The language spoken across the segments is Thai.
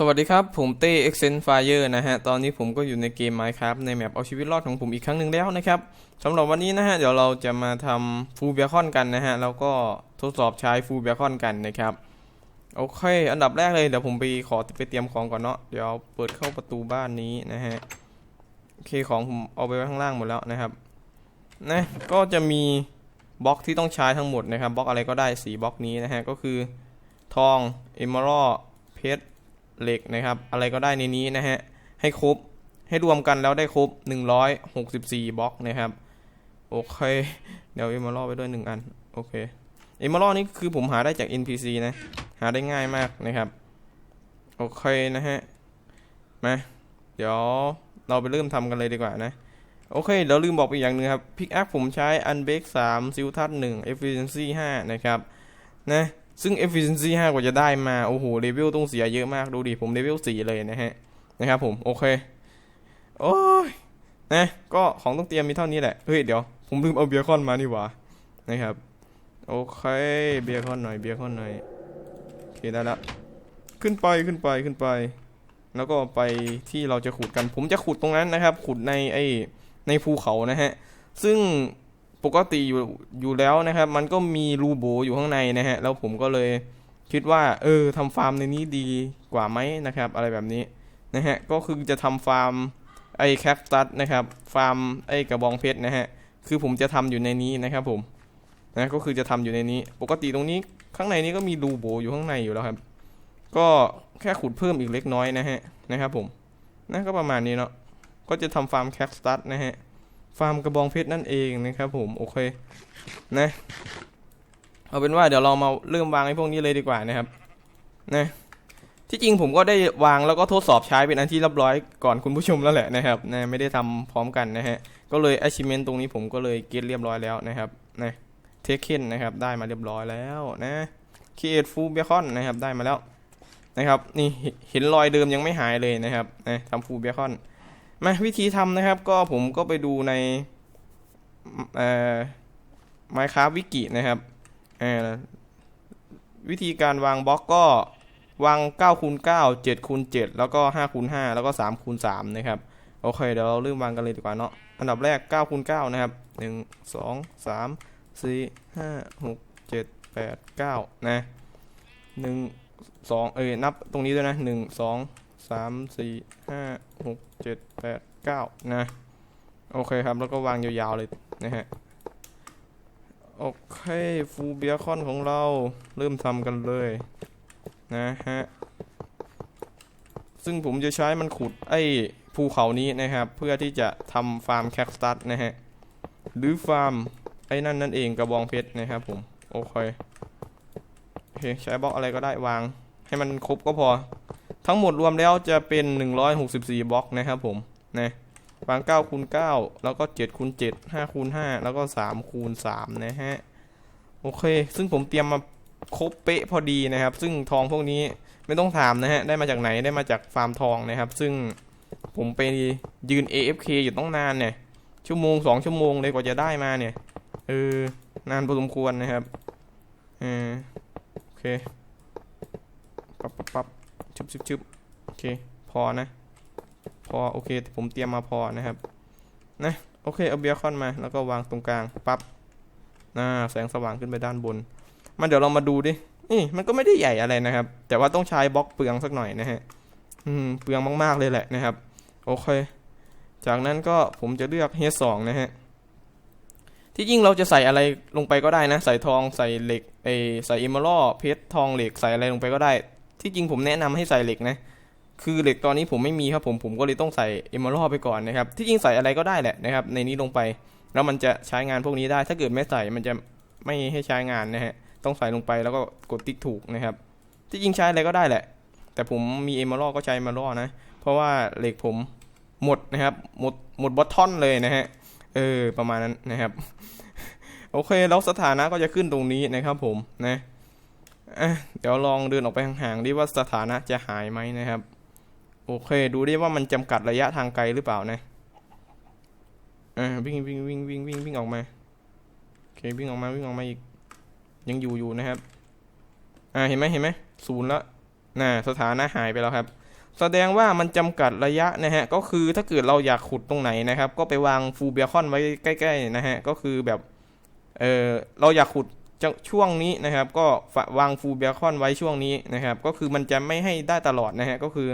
สวัสดีครับ ผมเต้ e x c e n Fire นะฮะ ตอนนี้ผมก็อยู่ในเกม Minecraft ในแมปเอาชีวิตรอดของผมอีกครั้งหนึ่งแล้วนะครับสำหรับวันนี้นะฮะ เดี๋ยวเราจะมาทำฟูลเบคอนกันนะฮะ แล้วก็ทดสอบใช้ฟูลเบคอนกันนะครับ โอเค อันดับแรกเลย เดี๋ยวผมไปขอไปเตรียมของก่อนเนาะ เดี๋ยวเปิดเข้าประตูบ้านนี้นะฮะ โอเค ของผมเอาไปไว้ข้างล่างหมดแล้วนะครับ นะ ก็จะมีบล็อกที่ต้องใช้ทั้งหมดนะครับ บล็อกอะไรก็ได้สีบล็อกนี้นะฮะ ก็คือ ทอง เอม r ร d เพชร เหล็กนะครับ อะไรก็ได้ในนี้นะฮะ ให้ครบ ให้รวมกันแล้วได้ครบ 164บล็อกนะครับ โอเค เดี๋ยวเอม r ร d ไปด้วย 1 อัน โอเค เอม r ร d นี่คือผมหาได้จาก NPC นะ หาได้ง่ายมากนะครับ โอเคนะฮะ มา เดี๋ยวเราไปเริ่มทำกันเลยดีกว่านะโอเคเดี๋ยวลืมบอกไปอีกอย่างหนึงครับพิกอัพผมใช้ Unbreak 3ซิลทัศ1 Efficiency 5นะครับ นะ ซึ่ง efficiency 5กว่าจะได้มา โอ้โหเลเวลต้องเสียเยอะมากดูดิ ผมเลเวล4เลยนะฮะ นะครับผม โอเค โอ้ย นะ ก็ของต้องเตรียมมีเท่านี้แหละ เฮ้ย เดี๋ยว ผมลืมเอาเบียร์คอนมานี่หว่า นะครับ โอเค เบียร์คอนหน่อย เบียร์คอนหน่อย โอเค ได้ละ ขึ้นไป ขึ้นไป ขึ้นไป แล้วก็ไปที่เราจะขุดกัน ผมจะขุดตรงนั้นนะครับ ขุดในไอ้ในภูเขานะฮะ ซึ่ง ปกติอยู่อยู่แล้วนะครับ มันก็มีรูโบอยู่ข้างในนะฮะ แล้วผมก็เลยคิดว่า เออทำฟาร์มในนี้ดีกว่าไหมนะครับ อะไรแบบนี้นะฮะ ก็คือจะทำฟาร์มไอ้แคคตัสนะครับ ฟาร์มไอ้กระบองเพชรนะฮะ คือผมจะทำอยู่ในนี้นะครับผม นะ ก็คือจะทำอยู่ในนี้ ปกติตรงนี้ข้างในนี้ก็มีรูโบอยู่ข้างในอยู่แล้วครับ ก็แค่ขุดเพิ่มอีกเล็กน้อยนะฮะ นะครับผมนะก็ประมาณนี้เนาะ ก็จะทำฟาร์มแคคตัสนะฮะ ฟาร์มกระบองเพชรนั่นเองนะครับผมโอเคนะเอาเป็นว่าเดี๋ยวเรามาเริ่มวางไอ้พวกนี้เลยดีกว่านะครับนะที่จริงผมก็ได้วางแล้วก็ทดสอบใช้เป็นอันที่เรียบร้อยก่อนคุณผู้ชมแล้วแหละนะครับนะไม่ได้ทำพร้อมกันนะฮะก็เลย achievement ตรงนี้ผมก็เลยเก็ตเรียบร้อยแล้วนะครับนะเทคเคนนะครับได้มาเรียบร้อยแล้วนะ create full bacon นะครับได้มาแล้วนะครับนี่เห็นรอยเดิมยังไม่หายเลยนะครับนะทำ full bacon มาวิธีทำนะครับก็ผมก็ไปดูในเอ่อ Minecraft วิกินะครับเอ่อวิธีการวางบล็อกก็วาง9คูณ9 7คูณ7แล้วก็5คูณ5แล้วก็3คูณ3นะครับโอเคเดี๋ยวเราเริ่มวางกันเลยดีกว่าเนาะอันดับแรก9คูณ9นะครับ 1 2 3 4 5 6 7 8 9 นะ 1 2 เอ้ยนับตรงนี้ด้วยนะ 1 2 สามสี่ห้าหกเจ็ดแปดเก้านะ โอเคครับ แล้วก็วางยาวๆเลยนะฮะ โอเคฟูเบียคอนของเราเริ่มทำกันเลย นะฮะ ซึ่งผมจะใช้มันขุดไอ้ภูเขานี้นะครับ เพื่อที่จะทำฟาร์มแคคตัสนะฮะ หรือฟาร์มไอ้นั่นนั่นเองกระบองเพชรนะครับผม โอเคโอเคใช้บล็อกอะไรก็ได้วาง ให้มันครบก็พอ ทั้งหมดรวมแล้วจะเป็น 164บล็อกนะครับผมนะวาง9คูณ9แล้วก็7คูณ7 5คูณ5แล้วก็3คูณ3นะฮะโอเค ซึ่งผมเตรียมมาครบเป๊ะพอดีนะครับ ซึ่งทองพวกนี้ไม่ต้องถามนะฮะ ได้มาจากไหนได้มาจากฟาร์มทองนะครับ ซึ่งผมไปยืน AFK อยู่ต้องนานเนี่ย ชั่วโมง 2 ชั่วโมงเลยกว่าจะได้มาเนี่ย เออ นานพอสมควรนะครับ เออ โอเค ปับปับปับ ชึบชึบชึบโอเค พอนะ พอ โอเค ผมเตรียมมาพอนะครับ นะ โอเค เอาเบียคอนมา แล้วก็วางตรงกลาง ปับ๊บน่าแสงสว่างขึ้นไปด้านบนมันเดี๋ยวเรามาดูดิ นี่ มันก็ไม่ได้ใหญ่อะไรนะครับ แต่ว่าต้องใช้บล็อกเปลืองสักหน่อยนะฮะ อืม เปลืองมาก ๆ เลยแหละนะครับ โอเค จากนั้นก็ผมจะเลือก H2 นะฮะที่จริงเราจะใส่อะไรลงไปก็ได้นะ ใส่ทองใส่เหล็กเอใส่เอมเมอรัลเพชรทองเหล็กใส่อะไรลงไปก็ได้ ที่จริงผมแนะนำให้ใส่เหล็กนะ คือเหล็กตอนนี้ผมไม่มีครับผมผมก็เลยต้องใส่เอมมอรัลไปก่อนนะครับ ที่จริงใส่อะไรก็ได้แหละนะครับ ในนี้ลงไป แล้วมันจะใช้งานพวกนี้ได้ ถ้าเกิดไม่ใส่มันจะไม่ให้ใช้งานนะฮะ ต้องใส่ลงไปแล้วก็กดติ๊กถูกนะครับ ที่จริงใช้อะไรก็ได้แหละ แต่ผมมีเอมมอรัลก็ใช้เอมมอรัลนะ เพราะว่าเหล็กผมหมดนะครับ หมดหมดบอททอนเลยนะฮะ เออประมาณนั้นนะครับ โอเคแล้วสถานะก็จะขึ้นตรงนี้นะครับผมนะ เดี๋ยวลองเดินออกไปห่างๆดิว่าสถานะจะหายไหมนะครับ โอเค ดูดิว่ามันจำกัดระยะทางไกลหรือเปล่านะอ่าวิ่งวิ่งวิ่งวิ่งวิ่งวิ่งออกมาโอเควิ่งออกมาวิ่งออกมาอีก ยังอยู่อยู่นะครับ อ่าเห็นไหมเห็นไหมศูนย์แล้วน่ะสถานะหายไปแล้วครับ แสดงว่ามันจำกัดระยะนะฮะ ก็คือถ้าเกิดเราอยากขุดตรงไหนนะครับ ก็ไปวางฟูเบียคอนไว้ใกล้ ๆ นะฮะ ก็คือแบบ เออเราอยากขุด ช่วงนี้นะครับ ก็วางฟูเบคอนไว้ช่วงนี้นะครับ ก็คือมันจะไม่ให้ได้ตลอดนะฮะก็คือ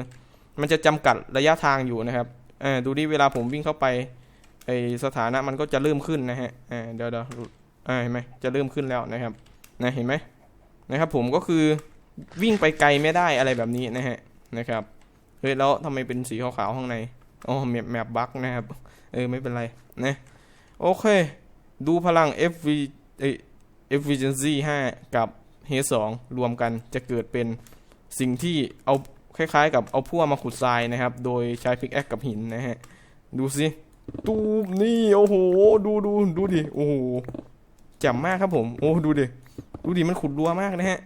มันจะจำกัดระยะทางอยู่นะครับดูดิเวลาผมวิ่งเข้าไปไอสถานะมันก็จะเริ่มขึ้นนะฮะเดี๋ยวเดี๋ยวเห็นไหมจะเริ่มขึ้นแล้วนะครับนะเห็นไหมนะครับ ผมก็คือวิ่งไปไกลไม่ได้อะไรแบบนี้นะฮะนะครับเฮ้ยแล้วทำไมเป็นสีขาวๆข้างในอ๋อแมปแมปบั๊กนะครับ เออไม่เป็นไรนะโอเค ดูพลัง FV เอ้ efficiency 5 กับ H 2รวมกันจะเกิดเป็นสิ่งที่เอาคล้ายๆ กับเอาพั่วมาขุดทรายนะครับ โดยใช้พิกแอคกับหินนะฮะ ดูสิ ตูมนี่ โอ้โห ดูดูดูดิ โอ้โหจ่มมากครับผม โอ้ ดูดิ ดูดิ มันขุดรัวมากนะฮะ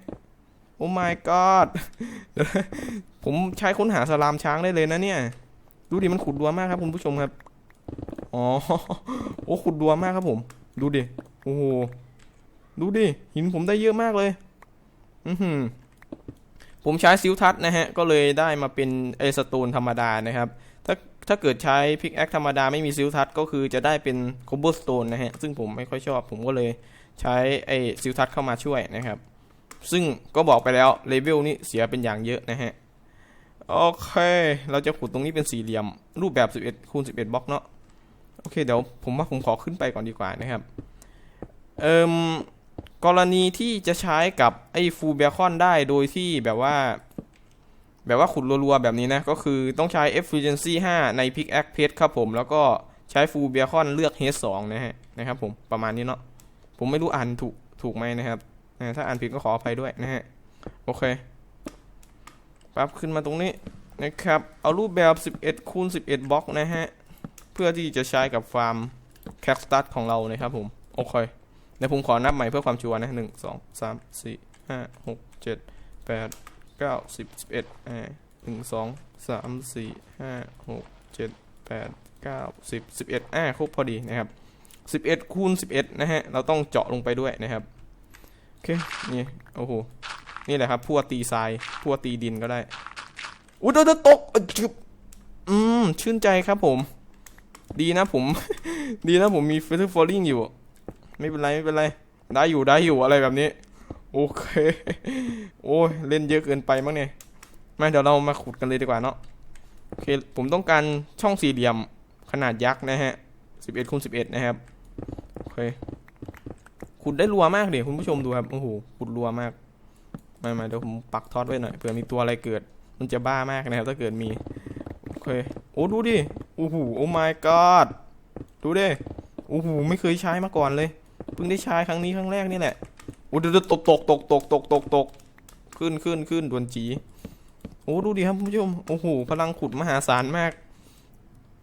โอ้ my god ผมใช้ค้นหาสลามช้างได้เลยนะเนี่ย ดูดิ มันขุดรัวมากครับคุณผู้ชมครับ อ๋อ โอ้ ขุดรัวมากครับผม ดูดิ โอ้โห ดูดิ หินผมได้เยอะมากเลย อือหือผมใช้ซิลทัศนะฮะ ก็เลยได้มาเป็นไอสโตนธรรมดานะครับ ถ้าถ้าเกิดใช้พิกแอคธรรมดาไม่มีซิลทัศก็คือจะได้เป็นคอบเบอร์สโตนนะฮะ ซึ่งผมไม่ค่อยชอบ ผมก็เลยใช้ไอซิลทัศเข้ามาช่วยนะครับ ซึ่งก็บอกไปแล้วเลเวลนี้เสียเป็นอย่างเยอะนะฮะ โอเค เราจะขุดตรงนี้เป็นสี่เหลี่ยม รูปแบบ 11คูณ11บล็อกเนาะ โอเค เดี๋ยวผมว่าผมขอขึ้นไปก่อนดีกว่านะครับ เอ่ม กรณีที่จะใช้กับไอ้ฟูเบคอนได้โดยที่แบบว่า แบบว่าขุดรัวๆแบบนี้นะ ก็คือต้องใช้ efficiency 5 ใน pickaxe p e ครับผม แล้วก็ใช้ฟูเบคอนเลือก h 2นะฮะนะครับผมประมาณนี้เนาะผมไม่รู้อ่านถูกถูกไหมนะครับอ่าถ้าอ่านผิดก็ขออภัยด้วยนะฮะ โอเคปั๊บขึ้นมาตรงนี้นะครับ เอารูปแบบ 11คูณ11บล็อกนะฮะ เพื่อที่จะใช้กับฟาร์มแคคตัสของเรานะครับผม โอเค เดี๋ยวผมขอนับใหม่เพื่อความชัวร์นะหนึ่งสองสามสี่ห้าหกเจ็ดแปดเก้าสิบสิบเอ็ดอ่าหนึ่งสองสามสี่ห้าหกเจ็ดแปดเก้าสิบสิบเอ็ดอ่าครบพอดีนะครับสิบเอ็ดคูณสิบเอ็ดนะฮะ เราต้องเจาะลงไปด้วยนะครับ โอเค นี่ โอ้โห นี่แหละครับ พัวตีทราย พัวตีดินก็ได้ อุ้ยเดี๋ยวเดี๋ยวตกอึ๊บอืม ชื่นใจครับผม ดีนะผม ดีนะผมมีเฟเธอร์ฟอลลิ่งอยู่ ไม่เป็นไรไม่เป็นไร ได้อยู่ได้อยู่อะไรแบบนี้ โอเค โอ้ยเล่นเยอะเกินไปมั้งเนี่ยมาเดี๋ยวเรามาขุดกันเลยดีกว่าเนาะโอเคผมต้องการช่องสี่เหลี่ยมขนาดยักษ์นะฮะสิบเอ็ดคูณสิบเอ็ดนะครับโอเคขุดได้รัวมากเลยคุณผู้ชมดูครับโอ้โหขุดรัวมากมามาเดี๋ยวผมปักท็อตไว้หน่อยเผื่อมีตัวอะไรเกิด มันจะบ้ามากนะครับ ถ้าเกิดมีโอเคโอ้ดูดิโอ้โหโอ้ my god ดูดิโอ้โหไม่เคยใช้มาก่อนเลย พิ่งได้ใช้ครั้งนี้ครั้งแรกนี่แหละโอ้ดี๋ยวๆตกตกตกตกตกตกตกขึ้นขึ้นขึ้นดวนจีโอ้ดูดิครับคุณผู้ชมโอ้โหพลังขุดมหาศาลมาก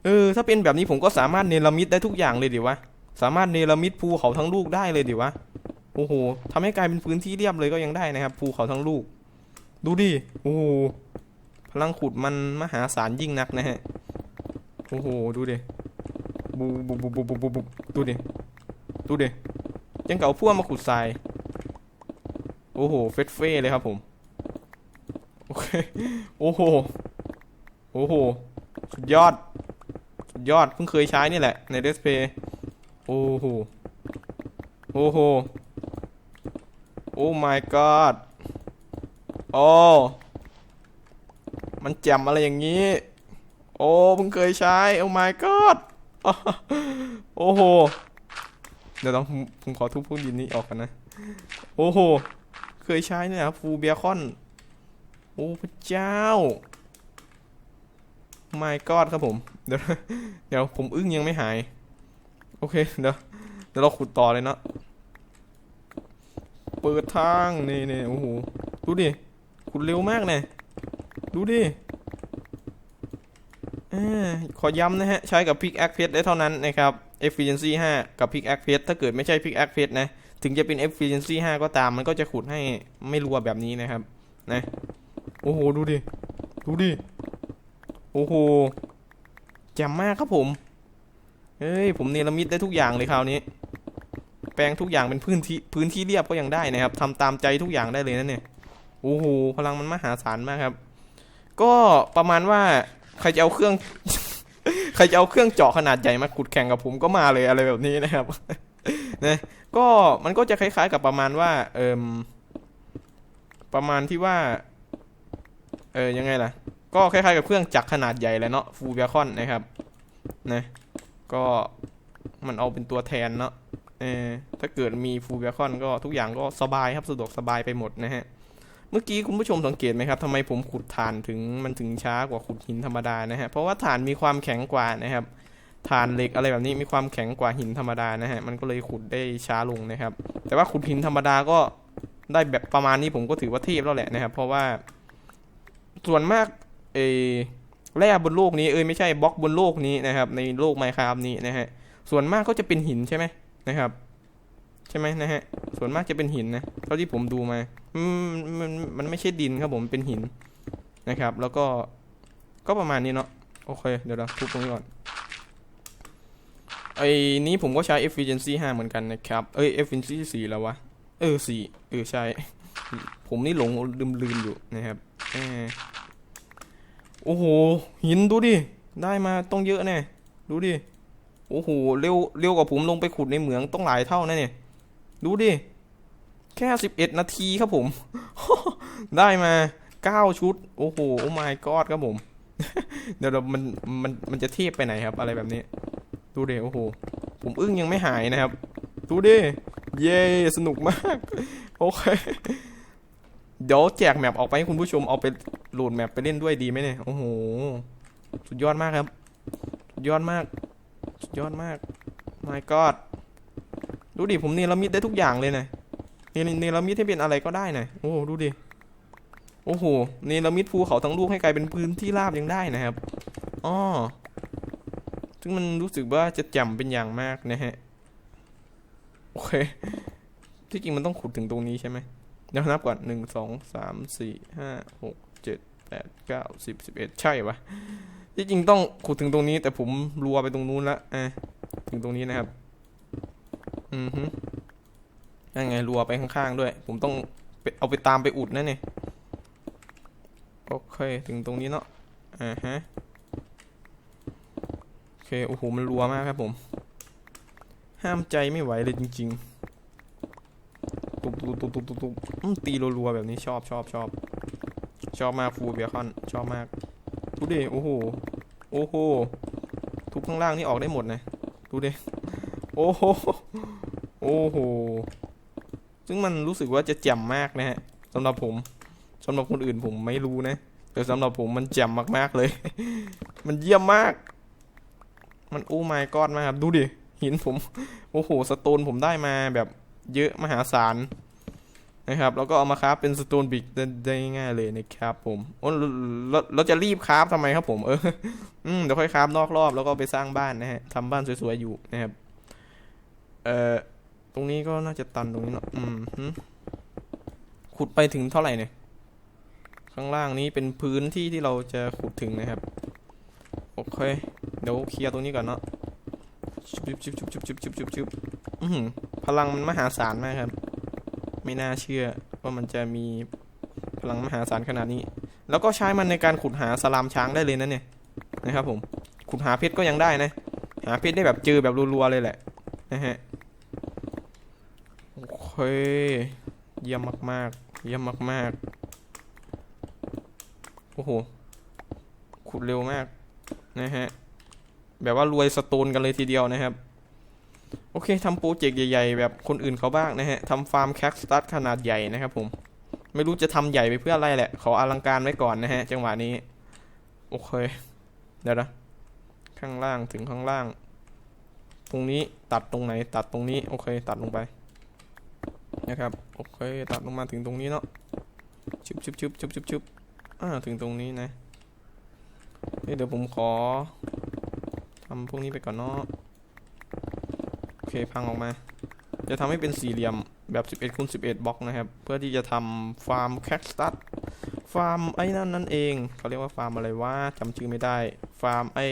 เออ ถ้าเป็นแบบนี้ผมก็สามารถเนรมิตได้ทุกอย่างเลยดิวะสามารถเนรมิตภูเขาทั้งลูกได้เลยดิวะโอ้โหทำให้กลายเป็นพื้นที่เรียบเลยก็ยังได้นะครับ ภูเขาทั้งลูก ดูดิโอ้โหพลังขุดมันมหาศาลยิ่งนักนะฮะโอ้โหดูดิบูบูบูบูบูบูบูดูดิดูดิ ยังเก่าพ่วงมาขุดทราย โอ้โห เฟสเฟ่เลยครับผม โอเค โอ้โห โอ้โห สุดยอด สุดยอด เพิ่งเคยใช้นี่แหละ ในเดสเพย์โอ้โห โอ้โห โอ้ my god โอ้มันแจ่มอะไรอย่างนี้ โอ้เพิ่งเคยใช้ โอ้ my god โอ้โห เดี๋ยวต้องผมขอทุบพวกดินนี้ออกกันนะ โอ้โห เคยใช้เนี่ยครับฟูเบียคอน โอ้พระเจ้า my god ครับผม เดี๋ยวเดี๋ยวผมอึ้งยังไม่หาย โอเค เดี๋ยวเดี๋ยวเราขุดต่อเลยเนาะเปิดทางนี่นี่โอ้โห ดูดิ ขุดเร็วมากเนี่ยดูดิอขอย้ำนะฮะ ใช้กับพิกแอคเพชได้เท่านั้นนะครับ efficiency 5 กับพิกแอคเพชถ้าเกิดไม่ใช่พิกแอคเพชนะ ถึงจะเป็น efficiency 5 ก็ตาม มันก็จะขุดให้ไม่รัวแบบนี้นะครับ นะ โอ้โห ดูดิ ดูดิ โอ้โหแจ่มมากครับผม เฮ้ย ผมเนรมิตได้ทุกอย่างเลยคราวนี้ แปลงทุกอย่างเป็นพื้นที่พื้นที่เรียบก็ยังได้นะครับทำตามใจทุกอย่างได้เลยนะเนี่ย โอ้โห พลังมันมหาศาลมากครับ ก็ประมาณว่าใครจะเอาเครื่อง ใครจะเอาเครื่องเจาะขนาดใหญ่มาขุดแข่งกับผมก็มาเลยอะไรแบบนี้นะครับนะก็มันก็จะคล้าย ๆ กับประมาณว่า เอิมประมาณที่ว่า เออยังไงล่ะ ก็คล้ายๆกับเครื่องจักรขนาดใหญ่แหละเนาะฟูเบียคอนนะครับนะก็มันเอาเป็นตัวแทนเนาะเออถ้าเกิดมีฟูเบียคอนก็ทุกอย่างก็สบายครับสะดวกสบายไปหมดนะฮะ เมื่อกี้คุณผู้ชมสังเกตไหมครับทำไมผมขุดถ่านถึงมันถึงช้ากว่าขุดหินธรรมดานะฮะเพราะว่าถ่านมีความแข็งกว่านะครับถ่านเหล็กอะไรแบบนี้มีความแข็งกว่าหินธรรมดานะฮะมันก็เลยขุดได้ช้าลงนะครับ แต่ว่าขุดหินธรรมดาก็ได้แบบประมาณนี้ผมก็ถือว่าเทพแล้วแหละนะครับ เพราะว่าส่วนมากเอแร่บนโลกนี้เอ้ยไม่ใช่บล็อกบนโลกนี้นะครับ ในโลกไมค์คราฟนี้นะฮะส่วนมากก็จะเป็นหินใช่ไหมนะครับ ช่ไหมนะฮะ ส่วนมากจะเป็นหินนะ เท่าที่ผมดูมามมันมันไม่ใช่ดินครับผม เป็นหินนะครับ แล้วก็ ก็ประมาณนี้เนาะ โอเค เดี๋ยวเราทุบตรงนี้ก่อน ไอ้นี้ผมก็ใช้ efficiency 5 เหมือนกันนะครับ เอ้ย efficiency 4 แล้ววะ เออ 4 เออ ใช่ ผมนี่หลงลืมลืมอยู่นะครับโอ้โห หินดูดิ ได้มาต้องเยอะแน่ ดูดิ โอ้โห เร็ว เร็วกว่าผมลงไปขุดในเหมืองต้องหลายเท่าแน่เนี่ย ดูดิ แค่สิบเอ็ดนาทีครับผม ได้มาเก้าชุด โอ้โห โอ้ my god ครับผม เดี๋ยวเรามัน มัน มันจะเทียบไปไหนครับ อะไรแบบนี้ ดูดิ โอ้โห ผมอึ้งยังไม่หายนะครับ ดูดิ เย้ สนุกมาก โอเค เดี๋ยวแจกแมปออกไปให้คุณผู้ชมเอาไปโหลดแมปไปเล่นด้วยดีไหมเนี่ย โอ้โห สุดยอดมากครับ สุดยอดมาก สุดยอดมาก my god ดูดิผมเนรมิตได้ทุกอย่างเลยนะเนเนรมิตให้เป็นอะไรก็ได้นะโอ้ดูดิโอ้โหเนรมิตภูเขาทั้งลูกให้กลายเป็นพื้นที่ราบยังได้นะครับอ๋อซึ่งมันรู้สึกว่าจะแจ่มเป็นอย่างมากนะฮะโอเคที่จริงมันต้องขุดถึงตรงนี้ใช่ไหมเดี๋ยวนับก่อนหนึ่งสองสามสี่ห้าหกเจ็ดแปดเก้าสิบสิบเอ็ดใช่ปะที่จริงต้องขุดถึงตรงนี้แต่ผมรัวไปตรงนู้นละอะถึงตรงนี้นะครับ อือฮึนั่นไงรัวไปข้างๆด้วย ผมต้องเอาไปตามไปอุดนั่นเนี่ย โอเค ถึงตรงนี้เนาะ อ่าฮะ โอเค โอ้โห มันรัวมากครับผม ห้ามใจไม่ไหวเลยจริงๆตุบตุบตุบตุบตุบตุบตีรัวๆแบบนี้ชอบชอบชอบ ชอบมากฟูเบียคอน ชอบมากดูดิ โอ้โห โอ้โห ทุกข้างล่างนี่ออกได้หมดนะ ดูดิ โอ้โห โอ้โห ซึ่งมันรู้สึกว่าจะแจ่มมากนะฮะสำหรับผมสำหรับคนอื่นผมไม่รู้นะ แต่สำหรับผมมันแจ่มมากๆเลย มันเยี่ยมมาก มันโอ้ my god มากครับ ดูดิ หินผม โอ้โห สโตนผมได้มาแบบเยอะมหาศาลนะครับ แล้วก็เอามาคราฟเป็นสโตนบิกได้ง่ายเลยนะครับผมโอ้เราจะรีบคราฟทำไมครับผม เออ อืม เดี๋ยวค่อยคราฟนอกรอบแล้วก็ไปสร้างบ้านนะฮะทำบ้านสวยๆอยู่นะครับ เอ่อ ตรงนี้ก็น่าจะตันตรงนี้เนาะ อืมขุดไปถึงเท่าไหร่เนี่ย ข้างล่างนี้เป็นพื้นที่ที่เราจะขุดถึงนะครับ โอเค เดี๋ยวเคลียร์ตรงนี้ก่อนเนาะชุบชุบชุบชุบชุบชุบชุบชุบอือหือพลังมันมหาศาลมากครับ ไม่น่าเชื่อว่ามันจะมีพลังมหาศาลขนาดนี้ แล้วก็ใช้มันในการขุดหาสลามช้างได้เลยนะเนี่ย นะครับผม ขุดหาเพชรก็ยังได้นะ หาเพชรได้แบบเจอแบบรัวๆเลยแหละนะฮะ เคเยี่ยมมากๆ เยี่ยมมากๆ โอ้โห ขุดเร็วมากนะฮะ แบบว่ารวยสโตนกันเลยทีเดียวนะครับ โอเคทำโปรเจกต์ใหญ่ๆ แบบคนอื่นเขาบ้างนะฮะทำฟาร์มแคคสตัสขนาดใหญ่นะครับผม ไม่รู้จะทำใหญ่ไปเพื่ออะไรแหละ ขออลังการไว้ก่อนนะฮะ จังหวะนี้ โอเค เดี๋ยวนะ ข้างล่างถึงข้างล่าง ตรงนี้ตัดตรงไหนตัดตรงนี้ โอเค ตัดลงไป นะครับโอเคตัดลงมาถึงตรงนี้เนาะชุบชุบชุบชุบชุบชุบอ่าถึงตรงนี้นะเอ้ยเดี๋ยวผมขอทำพวกนี้ไปก่อนเนาะโอเคพังออกมา จะทำให้เป็นสี่เหลี่ยมแบบ 11คูณ11บล็อกนะครับ เพื่อที่จะทำฟาร์มแคคตัสฟาร์มไอ้นั่นนั่นเองเขาเรียกว่าฟาร์มอะไรวะจำชื่อไม่ได้ ฟาร์มไอ้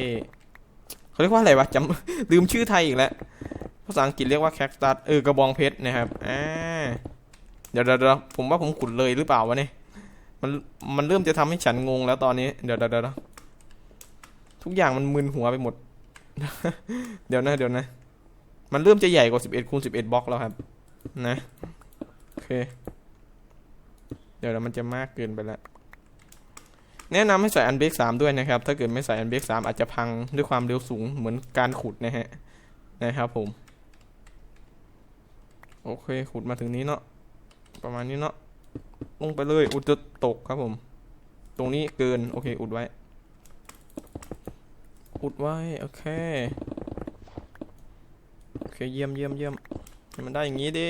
เขาเรียกว่าอะไรวะจำลืมชื่อไทยอีกแล้ว ภาษาอังกฤษเรียกว่าแคคตัสเออกระบองเพชรนะครับอ่าเดี๋ยวเดี๋ยวเดี๋ยวผมว่าผมขุดเลยหรือเปล่าวะเนี่ยมันมันเริ่มจะทำให้ฉันงงแล้วตอนนี้เดี๋ยวเดี๋ยวเดี๋ยวทุกอย่างมันมึนหัวไปหมด เดี๋ยวนะเดี๋ยวนะ มันเริ่มจะใหญ่กว่า11คูณ11บเอ็ดบล็อกแล้วครับ นะโอเค เดี๋ยวมันจะมากเกินไปแล้วแนะนำให้ใส่อันเบรกสามด้วยนะครับ ถ้าเกิดไม่ใส่อันเบรกสามอาจจะพังด้วยความเร็วสูงเหมือนการขุดนะฮะ นะครับผม โอเค ขุดมาถึงนี้เนาะ ประมาณนี้เนาะ ลงไปเลย อุดจะตกครับผม ตรงนี้เกิน โอเค อุดไว้ อุดไว้ โอเค โอเค เยี่ยมเยี่ยมเยี่ยมมันได้อย่างนี้ดิ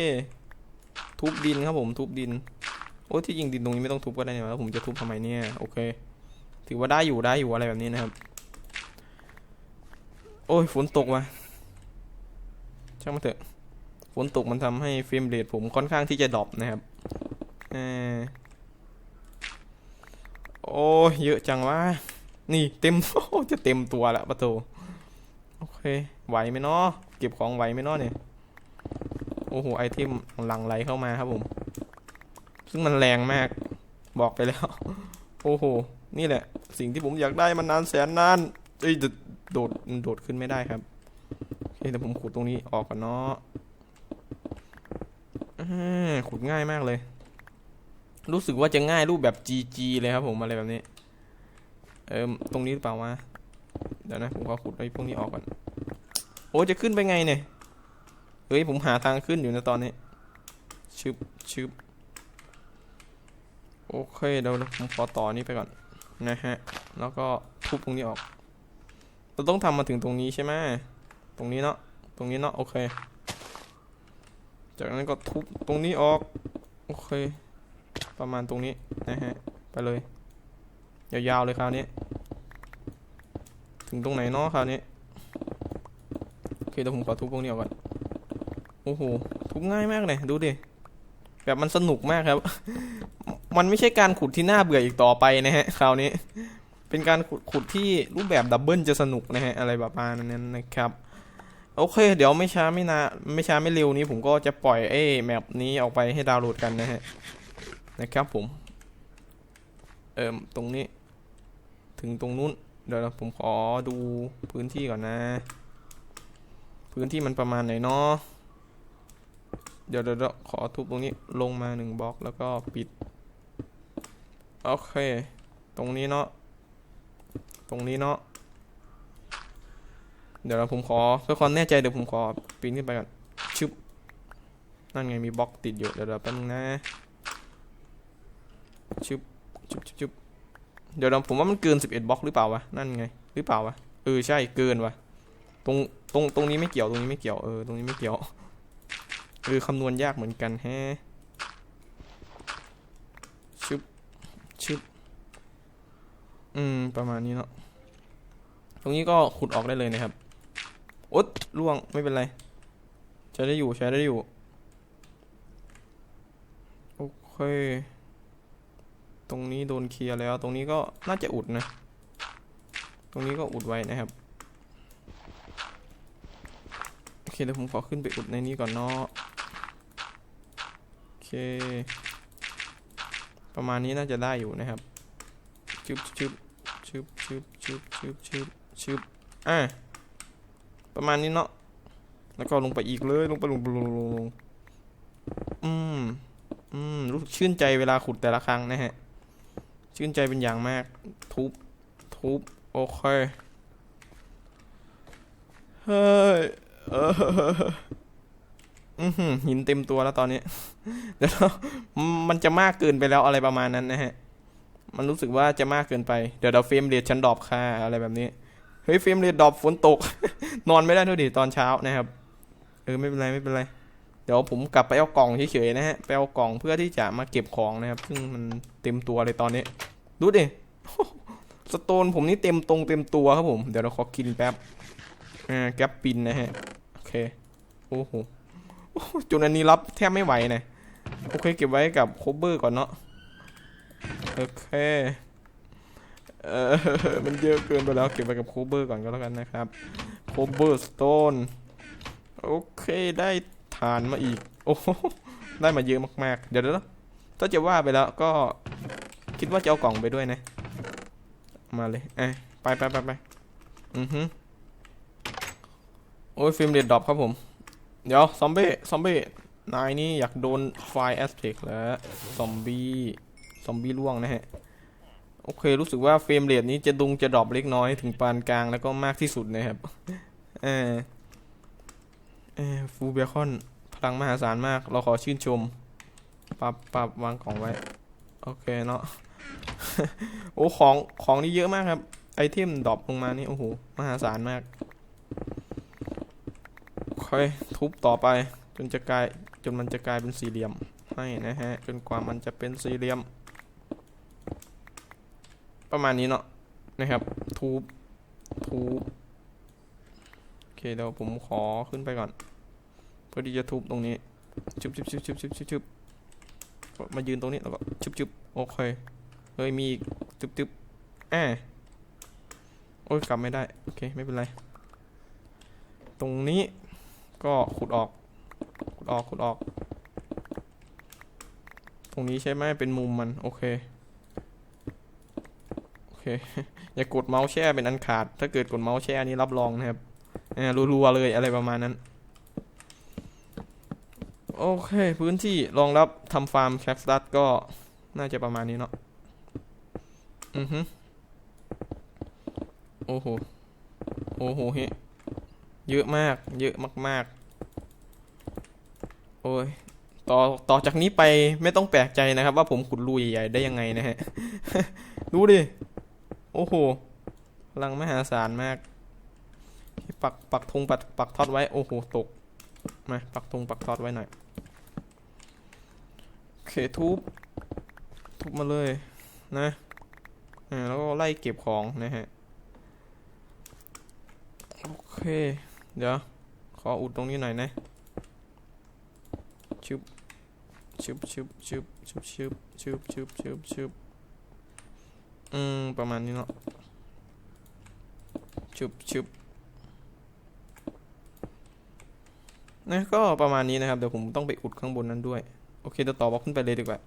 ทุบดินครับผม ทุบดิน โอ้ที่จริงดินตรงนี้ไม่ต้องทุบก็ได้เนี่ยแล้วผมจะทุบทำไมเนี่ย โอเค ถือว่าได้อยู่ได้อยู่อะไรแบบนี้นะครับ โอ้ย ฝนตกว่ะช่างมันเถอะ ฝนตกมันทำให้เฟรมเรทผมค่อนข้างที่จะดรอปนะครับอโอ้ยเยอะจังวะนี่เต็มโอ้จะเต็มตัวละประตูโอเคไหวไหมเนาะเก็บของไหวไหมเนาะเนี่ยโอ้โหไอเทมหลังไหลเข้ามาครับผม ซึ่งมันแรงมากบอกไปแล้ว โอ้โห นี่แหละ สิ่งที่ผมอยากได้มานนานแสนนานเอ้ยโดดโดดโดดขึ้นไม่ได้ครับโอเคเดี๋ยวผมขุดตรงนี้ออกก่อนเนาะ ขุดง่ายมากเลย รู้สึกว่าจะง่ายรูปแบบ GG เลยครับผมอะไรแบบนี้ เอิมตรงนี้หรือเปล่าวะเดี๋ยวนะผมขอขุดไอ้พวกนี้ออกก่อน โอ้จะขึ้นไปไงเนี่ย เฮ้ยผมหาทางขึ้นอยู่นะตอนนี้ ชึบชึบโอเคเดี๋ยวผมขอต่อนี้ไปก่อนนะฮะ แล้วก็ทุบตรงนี้ออก เราต้องทำมาถึงตรงนี้ใช่ไหมตรงนี้เนาะ ตรงนี้เนาะโอเค จากนั้นก็ทุบตรงนี้ออก โอเค ประมาณตรงนี้นะฮะ ไปเลย ยาวๆเลยคราวนี้ ถึงตรงไหนเนาะคราวนี้ โอเคเดี๋ยวผมขอทุบพวกนี้ออกก่อน โอ้โห ทุบง่ายมากเลย ดูดิ แบบมันสนุกมากครับ มันไม่ใช่การขุดที่น่าเบื่ออีกต่อไปนะฮะ คราวนี้ เป็นการขุดขุดที่รูปแบบดับเบิลจะสนุกนะฮะ อะไรประมาณนั้นนะครับ โอเค เดี๋ยวไม่ช้าไม่นานไม่ช้าไม่เร็วนี้ผมก็จะปล่อยไอ้แมปนี้ออกไปให้ดาวน์โหลดกันนะฮะนะครับผม เอิมตรงนี้ ถึงตรงนู้นเดี๋ยวผมขอดูพื้นที่ก่อนนะ พื้นที่มันประมาณไหนเนาะเดี๋ยวเดี๋ยวขอทุบตรงนี้ลงมาหนึ่งบล็อกแล้วก็ปิด โอเค ตรงนี้เนาะตรงนี้เนาะ เดี๋ยวเราผมขอเพื่อความแน่ใจเดี๋ยวผมขอปีนขึ้นไปก่อนชึบนั่นไงมีบล็อกติดอยู่เดี๋ยวเดี๋ยวแป๊บนึงนะชึบชึบชึบชึบเดี๋ยวเราผมว่ามันเกิน11บล็อกหรือเปล่าวะนั่นไงหรือเปล่าวะเออใช่เกินวะตรงตรงตรงนี้ไม่เกี่ยวตรงนี้ไม่เกี่ยวเออตรงนี้ไม่เกี่ยวเออคำนวณยากเหมือนกันแฮชึบชึบอืมประมาณนี้เนาะตรงนี้ก็ขุดออกได้เลยนะครับ โอ๊ตล่วงไม่เป็นไรใช้ได้อยู่ใช้ได้อยู่ โอเค ตรงนี้โดนเคลียร์แล้ว ตรงนี้ก็น่าจะอุดนะ ตรงนี้ก็อุดไว้นะครับ โอเคเดี๋ยวผมขอขึ้นไปอุดในนี้ก่อนเนาะโอเค ประมาณนี้น่าจะได้อยู่นะครับชึบชึบชึบชึบชึบชึบชึบชึบอะ ประมาณนี้เนาะแล้วก็ลงไปอีกเลย ลงไปลงลงลงลงอืมอืมรู้สึกชื่นใจเวลาขุดแต่ละครั้งนะฮะ ชื่นใจเป็นอย่างมาก ทุบ ทุบ โอเค เฮ้ยเอออือหือหินเต็มตัวแล้วตอนนี้เดี๋ยวมันจะมากเกินไปแล้วอะไรประมาณนั้นนะฮะ มันรู้สึกว่าจะมากเกินไป เดี๋ยวเราเฟรมเรทฉันดรอปค่ะอะไรแบบนี้ เฮ้ยเฟรมเรทดรอปฝนตก นอนไม่ได้ด้วยดิตอนเช้านะครับ เออไม่เป็นไรไม่เป็นไร เดี๋ยวผมกลับไปเอากล่องเฉยๆนะฮะไปเอากล่องเพื่อที่จะมาเก็บของนะครับ ซึ่งมันเต็มตัวเลยตอนนี้ ดูดิสโตนผมนี่เต็มตรงเต็มตัวครับผม เดี๋ยวเราขอกินแป๊บอ่าแก๊ปปินนะฮะ โอเค โอ้โหโอ้โหจนอันนี้รับแทบไม่ไหวนะ โอเคเก็บไว้กับโคเบอร์ก่อนเนาะ โอเค เออมันเยอะเกินไปแล้วเก็บไว้กับโคเบอร์ก่อนก็แล้วกันนะครับโคเบอร์สโตนโอเคได้ฐานมาอีก โอ้โหได้มาเยอะมากๆ เดี๋ยวนะถ้าจะว่าไปแล้วก็คิดว่าจะเอากล่องไปด้วยนะ มาเลยเอ้ไปไปไปไปอือฮึโอ้ยฟิล์มเรดดรอปครับผม เดี๋ยวซอมบี้ซอมบี้นายนี่อยากโดนไฟแอสเทคแล้วซอมบี้ซอมบี้ล่วงนะฮะ โอเค รู้สึกว่าเฟรมเรทนี้จะดุงจะดรอปเล็กน้อยถึงปานกลางแล้วก็มากที่สุดนะครับเออเออฟูเบคอนพลังมหาศาลมาก เราขอชื่นชมปับปับวางของไว้ โอเคเนาะโอ้ของของนี่เยอะมากครับ ไอเทมดรอปลงมานี่ โอ้โห มหาศาลมากค่อยทุบต่อไป จนจะกลายจนมันจะกลายเป็นสี่เหลี่ยมให้นะฮะ จนกว่ามันจะเป็นสี่เหลี่ยม ประมาณนี้เนาะนะครับทุบทุบโอเคเดี๋ยวผมขอขึ้นไปก่อน เพื่อที่จะทุบตรงนี้ชุบชุบชุบชุบชุบชุบชุบมายืนตรงนี้แล้วก็ชุบชุบโอเคเฮ้ยมีจุบจุบแอะโอ้ยกลับไม่ได้ โอเค ไม่เป็นไร ตรงนี้ก็ขุดออก ขุดออก ขุดออก ตรงนี้ใช่ไหมเป็นมุมมัน โอเค เค อย่ากดเมาส์แช่เป็นอันขาด ถ้าเกิดกดเมาส์แช่นี่รับรองนะครับอ่ารัวๆเลยอะไรประมาณนั้น โอเค พื้นที่รองรับทำฟาร์มแคคตัสก็น่าจะประมาณนี้เนาะ อือฮึโอ้โห โอ้โหเฮยเยอะมาก เยอะมาก ๆ โอ้ย ต่อ ต่อจากนี้ไปไม่ต้องแปลกใจนะครับ ว่าผมขุดรูใหญ่ๆได้ยังไงนะฮะ ดูดิ โอ้โหพลังมหาศาลมาก ที่ปักปักธงปักปักทอดไว้ โอ้โห ตก มา ปักธงปักทอดไว้หน่อย โอเค ทุบ ทุบมาเลย นะอ่าแล้วก็ไล่เก็บของนะฮะ โอเค เดี๋ยว ขออุดตรงนี้หน่อยนะ ชึบชึบชึบชึบชึบชึบชึบชึบชึบชึบ อืม ประมาณนี้เนาะชึบชึบนะก็ประมาณนี้นะครับ เดี๋ยวผมต้องไปอุดข้างบนนั้นด้วย โอเคเดี๋ยวต่อบล็อกขึ้นไปเลยดีกว่า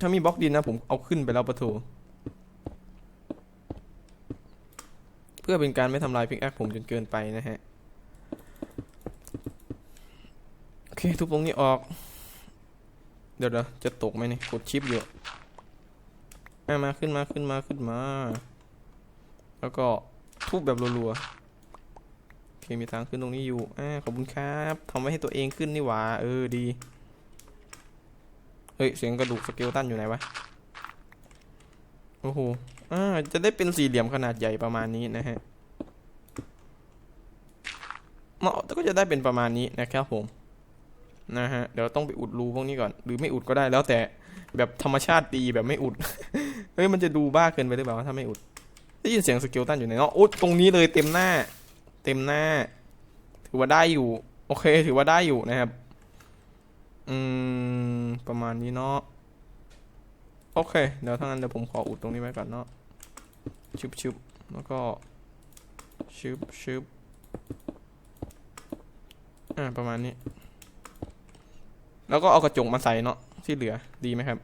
ถ้ามีบล็อกดินนะ ผมเอาขึ้นไปแล้วประตูเพื่อเป็นการไม่ทำลายพิกแอคผมจนเกินไปนะฮะ โอเค ทุบตรงนี้ออก เดี๋ยวเดี๋ยวจะตกไหมเนี่ยกดชิปอยู่ อะมาขึ้นมาขึ้นมาขึ้นมา แล้วก็ทุบแบบรัวๆโอเคมีทางขึ้นตรงนี้อยู่อ่าขอบคุณครับทำไว้ให้ตัวเองขึ้นนี่หว่า เออดี เฮ้ย เสียงกระดูกสเกลตันอยู่ไหนวะ โอ้โหอ่าจะได้เป็นสี่เหลี่ยมขนาดใหญ่ประมาณนี้นะฮะเนาะก็จะได้เป็นประมาณนี้นะครับผมนะฮะเดี๋ยวต้องไปอุดรูพวกนี้ก่อน หรือไม่อุดก็ได้แล้วแต่แบบธรรมชาติดีแบบไม่อุด เฮ้ยมันจะดูบ้าเกินไปหรือเปล่าถ้าไม่อุด ได้ยินเสียงสเกลตันอยู่ไหนเนาะโอ้ตรงนี้เลยเต็มหน้า เต็มหน้า ถือว่าได้อยู่ โอเค ถือว่าได้อยู่นะครับ อืม ประมาณนี้เนาะ โอเค เดี๋ยวถ้างั้นเดี๋ยวผมขออุดตรงนี้ไว้ก่อนเนาะชึบชึบแล้วก็ชึบชึบอ่าประมาณนี้ แล้วก็เอากระจกมาใส่เนาะที่เหลือดีไหมครับ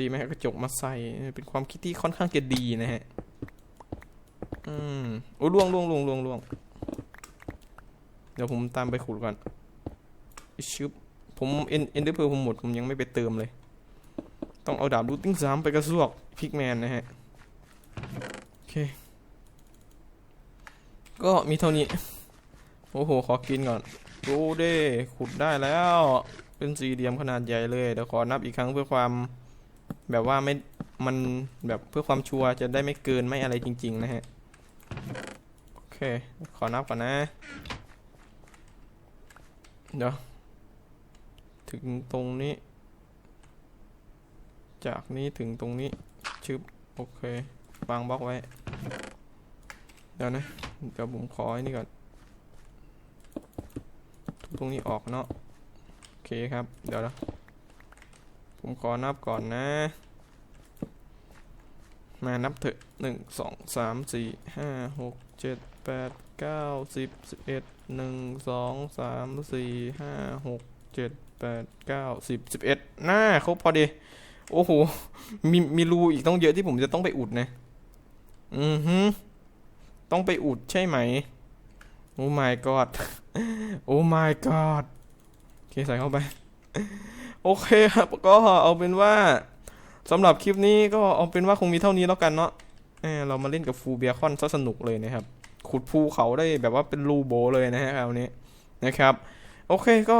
ดีไหมกระจกมาใส่เป็นความคิดที่ค่อนข้างจะดีนะฮะ อืมโอ้ล่วงล่วงล่วงล่วงล่วงเดี๋ยวผมตามไปขุดก่อนชึบผมเอ็นเอ็นเดอร์เพลผมหมด ผมยังไม่ไปเติมเลย ต้องเอาดาบรูติ้งสามไปกระซวกพิกแมนนะฮะ โอเค ก็มีเท่านี้ โอ้โห ขอกินก่อนดูเด้ขุดได้แล้ว เป็นสี่เหลี่ยมขนาดใหญ่เลย เดี๋ยวขอนับอีกครั้งเพื่อความ แบบว่าไม่มันแบบเพื่อความชัวร์จะได้ไม่เกินไม่อะไรจริง ๆ นะฮะ โอเค ขอนับก่อนนะ เดี๋ยว ถึงตรงนี้ จากนี้ถึงตรงนี้ ชึบ โอเค วางบล็อกไว้ เดี๋ยวนะ เดี๋ยวผมขอไอ้นี่ก่อน ตรงนี้ออกเนาะ โอเคครับ เดี๋ยวนะ ผมขอนับก่อนนะ มานับเถอะหนึ่งสองสามสี่ห้าหกเจ็ดแปดเก้าสิบสิบเอ็ดหนึ่งสองสามสี่ห้าหกเจ็ดแปดเก้าสิบสิบเอ็ดหน้าครบพอดี โอ้โห มีมีรูอีกต้องเยอะที่ผมจะต้องไปอุดนะ อือฮึต้องไปอุดใช่ไหม โอ้ my god โอ้ my god โอเคใส่เข้าไป โอเคครับก็เอาเป็นว่าสำหรับคลิปนี้ก็เอาเป็นว่าคงมีเท่านี้แล้วกันเนาะเออเรามาเล่นกับฟูเบียคอนซะสนุกเลยนะครับ ขุดภูเขาได้แบบว่าเป็นรูโบเลยนะฮะคราวนี้นะครับโอเคก็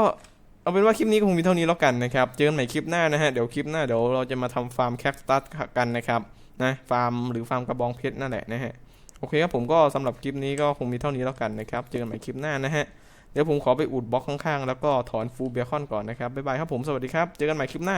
เอาเป็นว่าคลิปนี้คงมีเท่านี้แล้วกันนะครับเจอกันใหม่คลิปหน้านะฮะเดี๋ยวคลิปหน้าเดี๋ยวเราจะมาทำฟาร์มแคคตัสกันนะครับนะฟาร์มหรือฟาร์มกระบองเพชรนั่นแหละนะฮะโอเคครับผมก็สำหรับคลิปนี้ก็คงมีเท่านี้แล้วกันนะครับ เจอกันใหม่คลิปหน้านะฮะ เดี๋ยวผมขอไปอุดบล็อกข้างๆ แล้วก็ถอนฟูเบียคอนก่อนนะครับบ๊ายบายครับผมสวัสดีครับ เจอกันใหม่คลิปหน้า